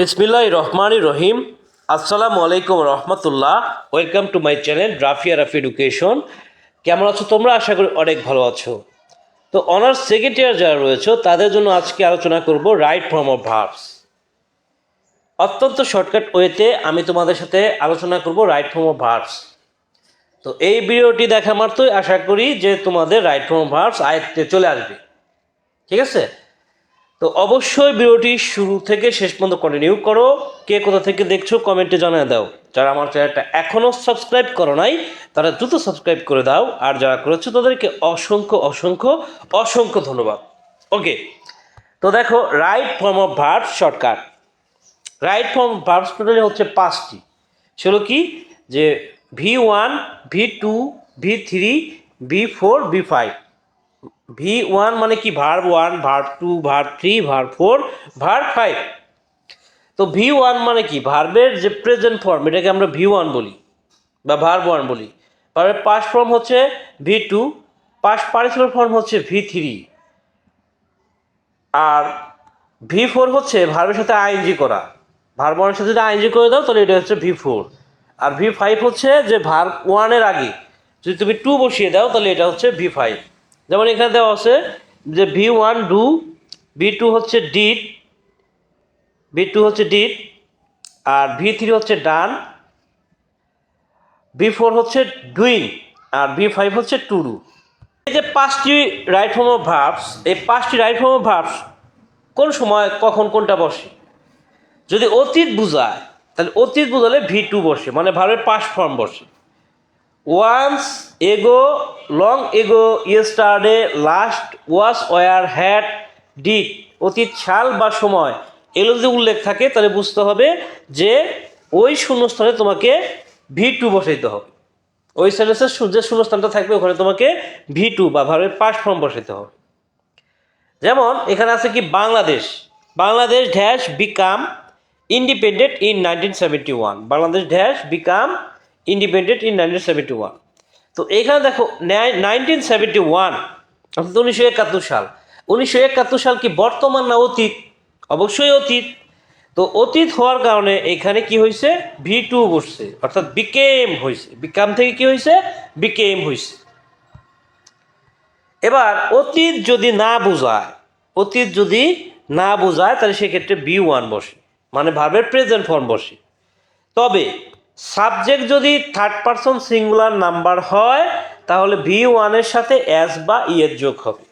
বিসমিল্লাহ রহমান রহিম। আসসালামু আলাইকুম রহমতুল্লাহ। Welcome to my channel Rafia Rafi education কেমন আছো তোমরা? আশা করি অনেক ভালো আছো। তো অনার্স সেকেন্ড ইয়ার যারা রয়েছে, তাদের জন্য আজকে আলোচনা করব রাইট ফর্ম অফ ভার্বস অত্যন্ত শর্টকাট ওয়েতে আমি তোমাদের সাথে আলোচনা করব রাইট ফর্ম অফ ভার্বস তো এই ভিডিওটি দেখা মাত্রই আশা করি যে তোমাদের রাইট ফর্ম অফ ভার্বস আয়ত্তে চলে আসবে। ঠিক আছে? তো অবশ্যই ভিডিওটি শুরু থেকে শেষ পর্যন্ত কন্টিনিউ করো। কে কোথা থেকে দেখছ কমেন্টে জানিয়ে দাও। যারা আমার চ্যানেলটা এখনও সাবস্ক্রাইব করো নাই, তারা দ্রুত সাবস্ক্রাইব করে দাও। আর যারা করেছ তাদেরকে অসংখ্য অসংখ্য অসংখ্য ধন্যবাদ। ওকে তো দেখো right form of verb shortcut right form verbs totally হচ্ছে পাঁচটি। সেগুলো কি? যে V one V two V three V four V five V one মানে কি? Verb one verb two verb three verb four verb five তো V one মানে কি? ভার্বের যে প্রেজেন্ট ফর্ম এটাকে আমরা ভি ওয়ান বলি বা ভার্ব ওয়ান বলি। ভার্বের পাস্ট ফর্ম হচ্ছে V two past participle form হচ্ছে ভি থ্রি আর ভি ফোর হচ্ছে ভার্বের সাথে আইএনজি করা। ভার্ব ওয়ানের সাথে যদি আইএনজি করে দাও, তাহলে এটা হচ্ছে ভি ফোর আর ভি ফাইভ হচ্ছে যে ভার্ব ওয়ানের আগে। যদি তুমি টু বসিয়ে দাও, তাহলে এটা হচ্ছে ভি ফাইভ যেমন এখানে দেওয়া আছে যে V one do V two হচ্ছে ডিড ভি টু হচ্ছে ডিড আর ভি থ্রি হচ্ছে ডান ভি ফোর হচ্ছে ডুইং আর ভি ফাইভ হচ্ছে টু ডু এই যে পাঁচটি রাইট ফর্ম অফ ভার্বস এই পাঁচটি রাইট ফর্ম অফ ভার্বস কোন সময়, কখন, কোনটা বসে? যদি অতীত বোঝায়, তাহলে অতীত বোঝালে ভি টু বসে মানে ভার্বের পাস্ট ফর্ম বসে। Once ago long ago yesterday last was were had did অতীত, সাল বা সময়। এগুলো যদি উল্লেখ থাকে, তাহলে বুঝতে হবে যে ওই শূন্যস্থানে তোমাকে ভি টু বসাইতে হবে। ওই সেন্টেন্সের যে শূন্যস্থানটা থাকবে, ওখানে তোমাকে ভি টু বা ভাবের পাস ফর্ম বসাইতে হবে। যেমন, এখানে আছে কি Bangladesh. Bangladesh dash become independent in nineteen seventy one Bangladesh dash become independent in nineteen seventy one তো এখানে দেখো নাইনটিন সেভেন্টি ওয়ান অর্থাৎ উনিশশো একাত্তর সাল। উনিশশো একাত্তর সাল কি বর্তমান না অতীত? অবশ্যই অতীত। তো অতীত হওয়ার কারণে এখানে কি হয়েছে? ভি টু বসছে, অর্থাৎ বিকেম হয়েছে। বিকাম থেকে কি হয়েছে? বিকেম হয়েছে। এবার অতীত যদি না বোঝায়, অতীত যদি না বোঝায়, তাহলে সেক্ষেত্রে বি ওয়ান বসে মানে ভার্বের প্রেজেন্ট ফর্ম বসে। তবে সাবজেক্ট যদি থার্ড পারসন সিঙ্গুলার নাম্বার হয়, তাহলে ভি ওয়ানের সাথে এস বা ইয়ের যোগ হবে।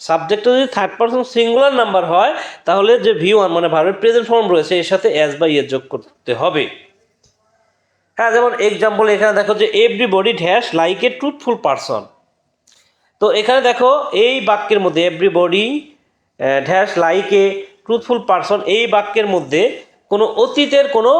সাবজেক্টটা যদি থার্ড পারসন সিঙ্গুলার নাম্বার হয়, তাহলে যে ভি ওয়ান মানে ভার্বের প্রেজেন্ট ফর্ম রয়েছে, এর সাথে এস বা ইয়ের যোগ করতে হবে। হ্যাঁ যেমন এক্সাম্পল এখানে দেখো যে everybody dash like a truthful person তো এখানে দেখো, এই বাক্যের মধ্যে everybody dash like a truthful person এই বাক্যের মধ্যে কোনো অতীতের কোনো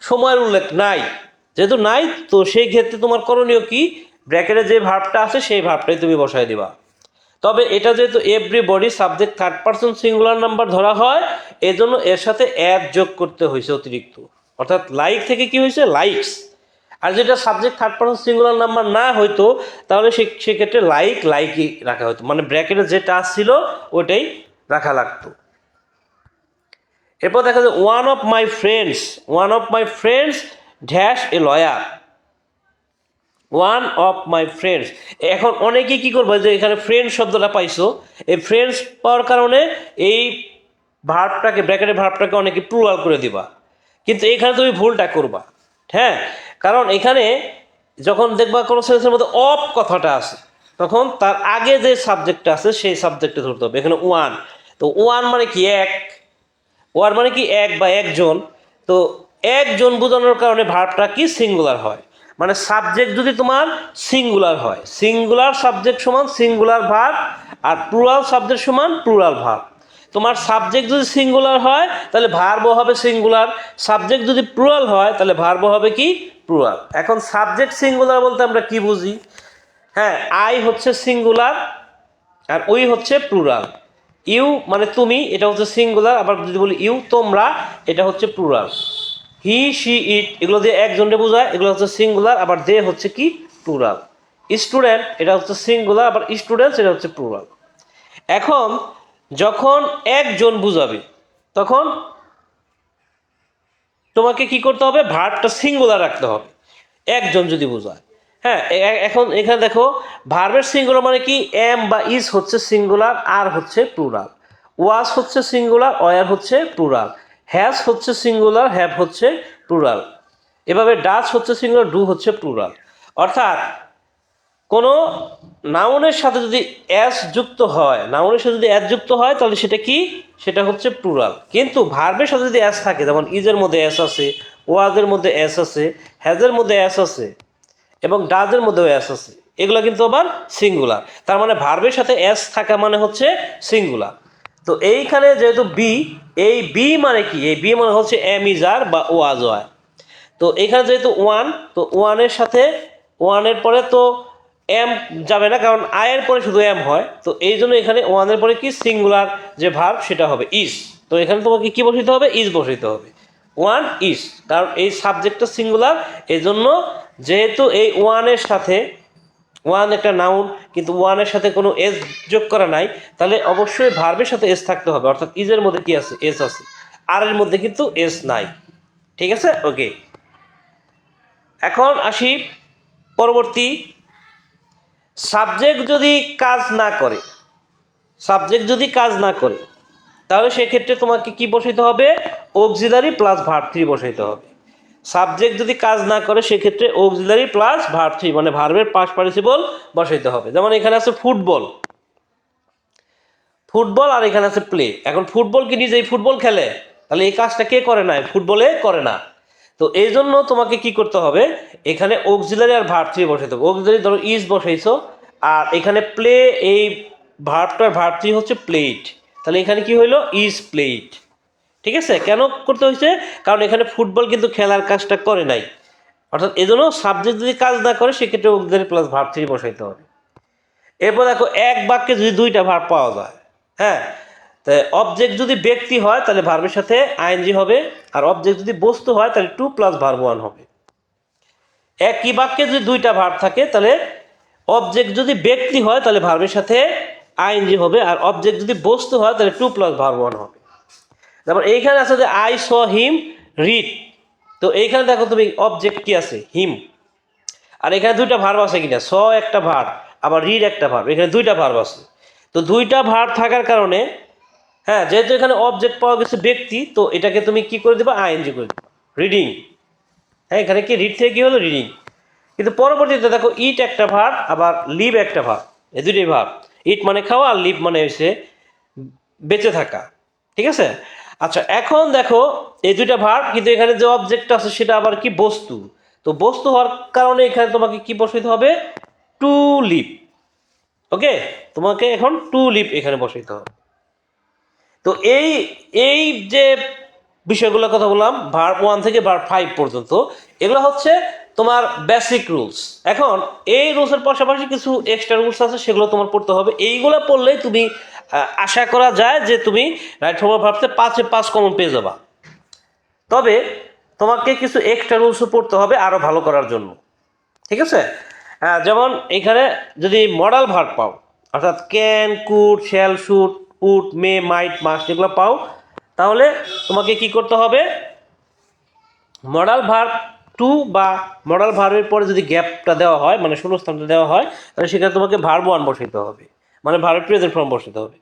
সময়ের উল্লেখ নাই। যেহেতু নাই, তো সেই ক্ষেত্রে তোমার করণীয় কি? ব্র্যাকেটে যে ভার্বটা আছে, সেই ভার্বটাই তুমি বসায় দিবা। তবে এটা যেহেতু everybody subject third person singular number ধরা হয়, এজন্য এর সাথে অ্যাপ যোগ করতে হয়েছে অতিরিক্ত। অর্থাৎ লাইক থেকে কি হয়েছে? লাইকস আর যেটা subject third person singular number না হইতো, তাহলে সে সেক্ষেত্রে লাইক লাইকই রাখা হতো। মানে ব্র্যাকেটে যেটা ছিল ওটাই রাখা লাগতো। এরপর দেখা যায় one of my friends one of my friends dash a lawyer one of my friends এখন অনেকেই কী করব যে এখানে ফ্রেন্ড শব্দটা পাইছো, এই ফ্রেন্ডস পাওয়ার কারণে এই ভার্বটাকে ব্র্যাকেটের ভার্বটাকে অনেকে প্লুরাল করে দিবা। কিন্তু এখানে তুমি ভুলটা করবা। হ্যাঁ? কারণ এখানে যখন দেখবা কোনো সেন্সের মধ্যে অফ কথাটা আছে, তখন তার আগে যে সাবজেক্টটা আছে, সেই সাবজেক্টে ধরতে হবে। এখানে ওয়ান তো ওয়ান মানে কি? এক। ওয়ার মানে কি এক বা একজন? তো একজন বোঝানোর কারণে ভার্বটা কি? সিঙ্গুলার হয়। মানে সাবজেক্ট যদি তোমার সিঙ্গুলার হয়। সিঙ্গুলার সাবজেক্ট সমান সিঙ্গুলার ভার্ব আর প্লুরাল সাবজেক্ট সমান প্লুরাল ভার্ব তোমার সাবজেক্ট যদি সিঙ্গুলার হয়, তাহলে ভার্বও হবে সিঙ্গুলার সাবজেক্ট যদি প্লুরাল হয়, তাহলে ভার্বও হবে কি? প্লুরাল এখন সাবজেক্ট সিঙ্গুলার বলতে আমরা কি বুঝি? হ্যাঁ আই হচ্ছে সিঙ্গুলার আর ওই হচ্ছে প্লুরাল ইউ মানে তুমি, এটা হচ্ছে সিঙ্গুলার আবার যদি বলি ইউ, তোমরা, এটা হচ্ছে প্লুরাল হি শি ইট এগুলো দিয়ে একজনকে বোঝায়, এগুলো হচ্ছে সিঙ্গুলার আবার দে হচ্ছে কি? প্লুরাল স্টুডেন্ট এটা হচ্ছে সিঙ্গুলার আবার স্টুডেন্টস এটা হচ্ছে প্লুরাল এখন, যখন একজন বুঝাবে, তখন তোমাকে কি করতে হবে? ভার্বটা সিঙ্গুলার রাখতে হবে। একজন যদি বোঝায়। হ্যাঁ এখন এখানে দেখো ভার্বের সিঙ্গুলার মানে কি? এম বা ইজ হচ্ছে সিঙ্গুলার আর হচ্ছে প্লুরাল ওয়াজ হচ্ছে সিঙ্গুলার অয়ার হচ্ছে প্লুরাল হ্যাজ হচ্ছে সিঙ্গুলার হ্যাভ হচ্ছে প্লুরাল এভাবে ডাচ হচ্ছে সিঙ্গুলার ডু হচ্ছে প্লুরাল অর্থাৎ, কোনো নাউনের সাথে যদি অ্যাস যুক্ত হয় নাউনের সাথে যদি অ্যাস যুক্ত হয়, তাহলে সেটা কি? সেটা হচ্ছে প্লুরাল কিন্তু ভার্বের সাথে যদি অ্যাস থাকে, যেমন ইজের মধ্যে অ্যাস আছে ওয়াজের মধ্যে অ্যাস আছে হ্যাজের মধ্যে অ্যাস আছে এবং ডাজের মধ্যেও অ্যাস আছে। এগুলো কিন্তু আবার সিঙ্গুলার তার মানে ভার্বের সাথে অ্যাস থাকা মানে হচ্ছে সিঙ্গুলার তো এইখানে যেহেতু বি এই বি মানে কি? এই বি মানে হচ্ছে এম ইজার বা ওয়াজ ওয়ার তো এখানে যেহেতু ওয়ান তো ওয়ানের সাথে ওয়ানের পরে তো এম যাবে না, কারণ আয়ের পরে শুধু এম হয়। তো এই জন্য এখানে ওয়ানের পরে কি? সিঙ্গুলার যে ভার্ব সেটা হবে ইজ তো এখানে তোমাকে কি বসাইতে হবে? ইজ বসাইতে হবে। ওয়ান ইজ কারণ এই সাবজেক্টটা সিঙ্গুলার এই জন্য যেহেতু এই ওয়ানের সাথে ওয়ান একটা নাউন কিন্তু ওয়ানের সাথে কোনো এস যোগ করা নাই, তাহলে অবশ্যই ভার্বের সাথে এস থাকতে হবে, অর্থাৎ ইজের মধ্যে কি আছে? এস আছে। আর এর মধ্যে কিন্তু এস নাই। ঠিক আছে? ওকে এখন আসি পরবর্তী। সাবজেক্ট যদি কাজ না করে সাবজেক্ট যদি কাজ না করে তাহলে সেক্ষেত্রে তোমাকে কি বসাইতে হবে? অক্সিলারি প্লাস ভার্ব থ্রি বসাইতে হবে। সাবজেক্ট যদি কাজ না করে, সেক্ষেত্রে অক্সিলারি প্লাস ভার্ব থ্রি মানে ভার্বের পাস পার্টিসিপল বসাইতে হবে। যেমন এখানে আছে ফুটবল। ফুটবল আর এখানে আছে প্লে এখন ফুটবল কি নিজেই ফুটবল খেলে? তাহলে এই কাজটা কে করে না ফুটবলে করে না। তো এই জন্য তোমাকে কি করতে হবে? এখানে অক্সিলারি আর ভার্ব থ্রি বসাইতে হবে। অক্সিলারি ধরো ইজ বসাইছো, আর এখানে প্লে এই ভার্বটার ভার্ব থ্রি হচ্ছে প্লেট তাহলে এখানে কি হইল? ইজ প্লেট ঠিক আছে? কেন করতে হয়েছে? কারণ এখানে ফুটবল কিন্তু খেলার কাজটা করে নাই। অর্থাৎ এই জন্য সাবজেক্ট যদি কাজ না করে, সেক্ষেত্রে অক্সিলারি প্লাস ভার্ব থ্রি বসাইতে হবে। এরপর দেখো, এক বাক্যে যদি দুইটা ভার্ব পাওয়া যায় হ্যাঁ? তো অবজেক্ট যদি ব্যক্তি হয়, তাহলে ভার্বের সাথে আইএনজি হবে। আর অবজেক্ট যদি বস্তু হয়, তাহলে টু প্লাস ভার্ব ওয়ান হবে। একই বাক্যে যদি দুইটা ভার্ব থাকে, তাহলে অবজেক্ট যদি ব্যক্তি হয়, তাহলে ভার্বের সাথে আইএনজি হবে আর অবজেক্ট যদি বস্তু হয়, তাহলে টু প্লাস ভার্ব ওয়ান হবে। তারপর এইখানে আছে যে আই স হিম রিড তো এইখানে দেখো তুমি অবজেক্ট কি আছে? হিম আর এখানে দুইটা ভার্ব আছে কিনা? স একটা ভার আবার রিড একটা ভার্ব এখানে দুইটা ভার্ব আছে। তো দুইটা ভার থাকার কারণে হ্যাঁ যেহেতু এখানে অবজেক্ট পাওয়া গেছে ব্যক্তি, তো এটাকে তুমি কি করে দেবা? আইএনজি করে দেবা। রিডিং হ্যাঁ এখানে কি? রিড থেকে কী হলো? রিডিং কিন্তু পরবর্তীতে দেখো ইট একটা ভার্ব আবার লিভ একটা ভার্ব এ দুটোই ভার্ব ইট মানে খাওয়া আর লিভ মানে হচ্ছে বেঁচে থাকা। ঠিক আছে? আচ্ছা এখন দেখো এই দুইটা ভার্ব কিন্তু এখানে যে অবজেক্ট আছে সেটা আবার কি? বস্তু। তো বস্তু হওয়ার কারণে এখানে তোমাকে কি বসাইতে হবে? To live okay? তোমাকে এখন টু লিভ এখানে বসাইতে হবে। তো এই এই যে বিষয়গুলোর কথা বললাম ভার্ব ওয়ান থেকে ভার্ব ফাইভ পর্যন্ত, এগুলো হচ্ছে তোমার বেসিক রুলস এখন, এই রুলসের পাশাপাশি কিছু এক্সট্রা রুলস আছে, সেগুলো তোমার পড়তে হবে। এইগুলো পড়লেই তুমি আশা করা যায় যে তুমি রাইট ফর্ম ভাবতে পাঁচে পাঁচ কমন পেয়ে যাবা। তবে, তোমাকে কিছু এক্সট্রা রুলসও পড়তে হবে আরও ভালো করার জন্য। ঠিক আছে? যেমন এখানে যদি মডাল ভার্ব পাও, অর্থাৎ ক্যান কুট শ্যাল শুট উট মে মাইট মাস্ট এগুলো পাও, তাহলে তোমাকে কি করতে হবে? মডাল ভার্ব টু বা মডাল ভার্বের পরে যদি গ্যাপটা দেওয়া হয় মানে শূন্যস্থানটা দেওয়া হয়, তাহলে সেখানে তোমাকে ভার্ব ওয়ান বসাইতে হবে। মানে ভার্বের প্রেজেন্ট ফর্ম বসাতে হবে।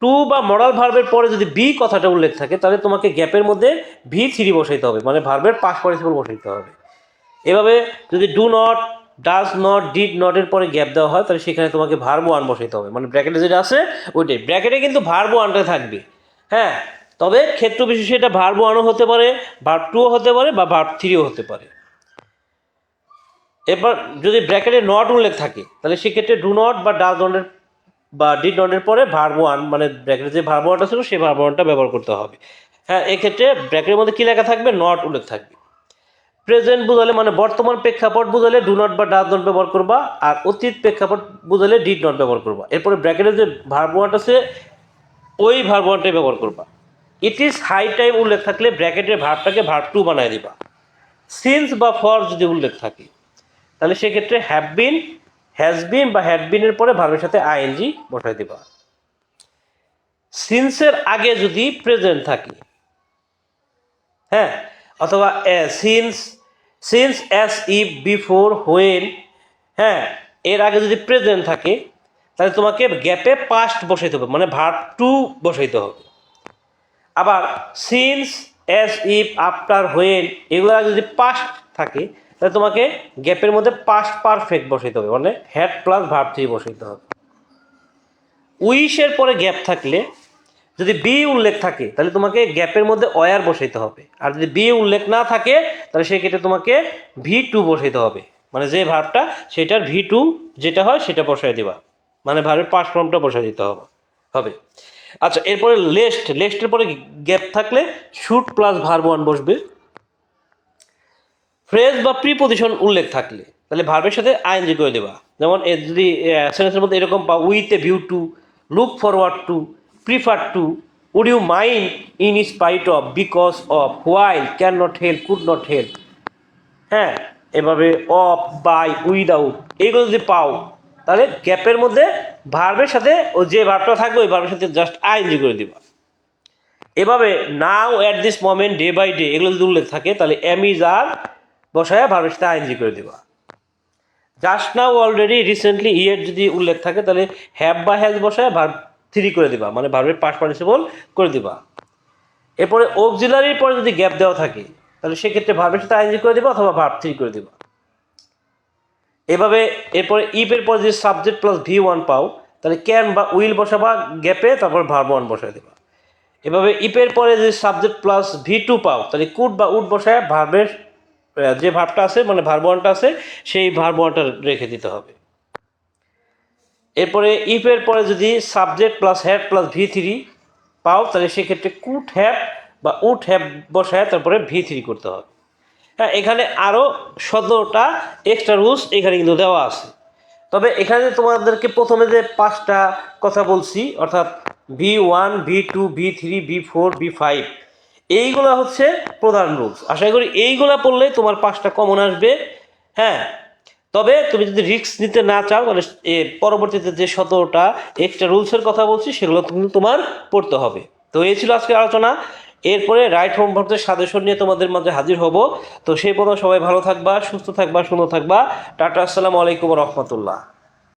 টু বা মডাল ভার্বের পরে যদি বি কথাটা উল্লেখ থাকে, তাহলে তোমাকে গ্যাপের মধ্যে ভি থ্রি বসাইতে হবে। মানে ভার্বের পাস পার্টিসিপল বসাইতে হবে। এভাবে যদি do not does not did নটের পরে গ্যাপ দেওয়া হয়, তাহলে সেখানে তোমাকে ভার্ব ওয়ান বসাইতে হবে। মানে ব্র্যাকেটে যেটা আছে, ওইটাই। ব্র্যাকেটে কিন্তু ভার্ব ওয়ানটা থাকবে। হ্যাঁ? তবে ক্ষেত্র বিশেষে এটা ভার্ব ওয়ানও হতে পারে ভার্ব টুও হতে পারে বা ভার্ব থ্রিও হতে পারে। এবার যদি ব্র্যাকেটে নট উল্লেখ থাকে, তাহলে সেক্ষেত্রে ডু নট বা ডাজ নটের বা ডিড নটের পরে ভার্ব ওয়ান মানে ব্র্যাকেটে যে ভার্ব ওয়ানটা ছিল, সেই ভার্ব ওয়ানটা ব্যবহার করতে হবে। হ্যাঁ এক্ষেত্রে ব্র্যাকেটের মধ্যে কী লেখা থাকবে? নট উল্লেখ থাকবে। প্রেজেন্ট বুঝালে মানে বর্তমান প্রেক্ষাপট বুঝালে ডু নট বা ডাজ নট ব্যবহার করবা, আর অতীত প্রেক্ষাপট বুঝালে ডিড নট ব্যবহার করবা। এরপরে ব্র্যাকেটে যে ভার্ব ওয়ানটা আছে, ওই ভার্ব ওয়ানটাই ব্যবহার করবা। ইট ইজ হাই টাইম উল্লেখ থাকলে ব্র্যাকেটের ভার্বটাকে ভার্ব টু বানায় দিবা। সিন্স বা ফর যদি উল্লেখ থাকে তাহলে সেক্ষেত্রে হ্যাভ বিন হ্যাজ বিন বা হ্যাড বিনের পরে ভার্বের সাথে আইএনজি বসাই দিবা। সিন্সের আগে যদি প্রেজেন্ট থাকে হ্যাঁ অথবা since since as if before when হ্যাঁ এর আগে যদি প্রেজেন্ট থাকে, তাহলে তোমাকে গ্যাপে পাস্ট বসাইতে হবে মানে ভার্ব টু বসাইতে হবে। আবার since as if after when এগুলো আগে যদি পাস্ট থাকে তাহলে তোমাকে গ্যাপের মধ্যে পাস্ট পারফেক্ট বসাইতে হবে মানে হ্যাড প্লাস ভার্ব থ্রি বসাইতে হবে। উইশের পরে গ্যাপ থাকলে, যদি বি উল্লেখ থাকে, তাহলে তোমাকে গ্যাপের মধ্যে অয়ার বসাইতে হবে। আর যদি বি উল্লেখ না থাকে, তাহলে সেক্ষেত্রে তোমাকে ভি টু বসাইতে হবে। মানে যে ভার্বটা সেটার ভি টু যেটা হয়, সেটা বসাই দেবা। মানে ভার্বের পাস ফর্মটা বসাই দিতে হবে। হবে। আচ্ছা এরপরে লেস্ট লেস্টের পরে গ্যাপ থাকলে শুট প্লাস ভার্ব ওয়ান বসবে। ফ্রেজ বা প্রিপোজিশন উল্লেখ থাকলে, তাহলে ভার্বের সাথে আইএনজি করে দেওয়া যেমন যদি সেন্টেন্সের মধ্যে এরকম পাও with a view to look forward to prefer to would you mind in spite of because of while can not help could not help হ্যাঁ এভাবে অফ বাই উইদাউট এইগুলো যদি পাও, তাহলে গ্যাপের মধ্যে ভার্বের সাথে ও যে ভার্বটা থাকবে, ওই ভার্বের সাথে জাস্ট আইএনজি করে দিবা। এভাবে now at this moment day by day এগুলো যদি উল্লেখ থাকে, তাহলে এম ইজ আর বসায় ভার্বের সাথে আইএনজি করে দিবা। জাস্ট নাও অলরেডি রিসেন্টলি ইয়ের যদি উল্লেখ থাকে, তাহলে হ্যাভ বা হ্যাজ বসায় ভার্ব থ্রি করে দিবা মানে ভার্বের পাস পার্টিসিপল করে দিবা। এরপরে অক্সিলারির পরে যদি গ্যাপ দেওয়া থাকে, তাহলে সেক্ষেত্রে ভার্বের সাথে আইএনজি করে দিবা অথবা ভার্ব থ্রি করে দিবা। এভাবে এরপরে ইফের পরে যদি সাবজেক্ট প্লাস ভি ওয়ান পাও, তাহলে ক্যান বা উইল বসাবা গ্যাপে তারপর ভার্ব ওয়ান বসায় দেবা। এভাবে ইপের পরে যদি সাবজেক্ট প্লাস ভি টু পাও, তাহলে কুড বা উড বসায় ভার্বের যে ভাবটা আছে মানে ভার্ব ওয়ানটা আছে, সেই ভার্ব ওয়ানটা রেখে দিতে হবে। এরপরে ইফের পরে যদি subject plus have plus V three পাও, তাহলে সেক্ষেত্রে কুট হ্যাপ বা উট হ্যাপ বসায়, তারপরে ভি থ্রি করতে হবে। হ্যাঁ এখানে আরও সতেরোটা এক্সট্রা রুলস এখানে কিন্তু দেওয়া আছে। তবে এখানে তোমাদেরকে প্রথমে যে পাঁচটা কথা বলছি, অর্থাৎ V one V two V three V four V five এইগুলো হচ্ছে প্রধান রুলস আশা করি এইগুলা পড়লে তোমার পাঁচটা কমন আসবে। হ্যাঁ তবে তুমি যদি রিস্ক নিতে না চাও, তাহলে পরবর্তীতে যে সতেরোটা এক্সট্রা রুলসের কথা বলছি, সেগুলো কিন্তু তোমার পড়তে হবে। তো এই ছিল আজকের আলোচনা। এরপরে রাইট হোম হোমওয়ার্কের সাজেশন নিয়ে তোমাদের মাঝে হাজির হব। তো সেই পর্যন্ত সবাই ভালো থাকবা, সুস্থ থাকবা, সুন্দর থাকবা। টাটা, আসসালামু আলাইকুম রহমতুল্লাহ।